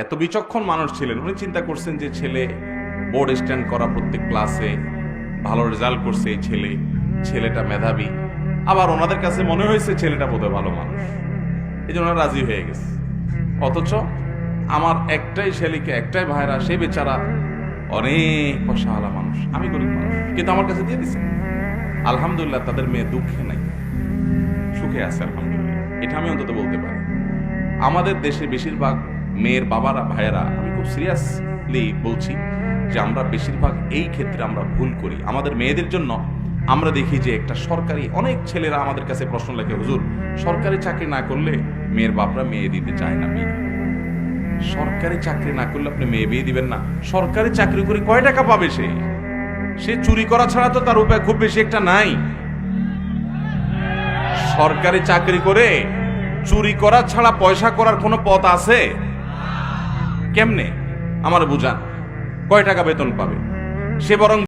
এত বিচক্ষণ মানুষ ছিলেন। উনি চিন্তা করছেন যে ছেলে বোর্ড স্ট্যান্ড করা প্রত্যেক ক্লাসে ভালো রেজাল্ট করছে এই ছেলে। ছেলেটা মেধাবী। আবার ওনাদের কাছে মনে হয়েছে ছেলেটা বোধহয় ভালো মানুষ। এই জন্য রাজি হয়ে গেছে। অথচ আমার একটাই ছেলেকে, একটাই ভাইরা, সে বেচারা অনেক পয়সাওয়ালা মানুষ, আমি গরিব মানুষ। কিন্তু আমার কাছে দিয়ে দিছে। আলহামদুলিল্লাহ তাদের মেয়ে দুঃখে নাই। সুখে আছে, আলহামদুলিল্লাহ। এটা আমি অন্তত বলতে পারি। আমাদের দেশে বেশিরভাগ মেয়ের বাবারা, ভাইয়েরা, আমি খুব সিরিয়াসলি বলছি যে আমরা বেশিরভাগ এই ক্ষেত্রে আমরা ভুল করি। আমাদের মেয়েদের জন্য আমরা দেখি যে একটা সরকারি, অনেক ছেলেরা আমাদের কাছে প্রশ্ন লেখে, হুজুর, সরকারি চাকরি না করলে মেয়ের বাপরা মেয়ে দিতে চায় না। বিয়ে সরকারি চাকরি না করলে আপনি মেয়ে বিয়ে দিবেন না। সরকারি চাকরি করে কয় টাকা পাবে সে? সে চুরি করা ছাড়া তো তার উপায় খুব বেশি একটা নাই। সরকারি চাকরি করে চুরি করা ছাড়া পয়সা করার কোনো পথ আছে? কেমনে? আমার বুঝান কয় টাকা বেতন পাবে? সে বরং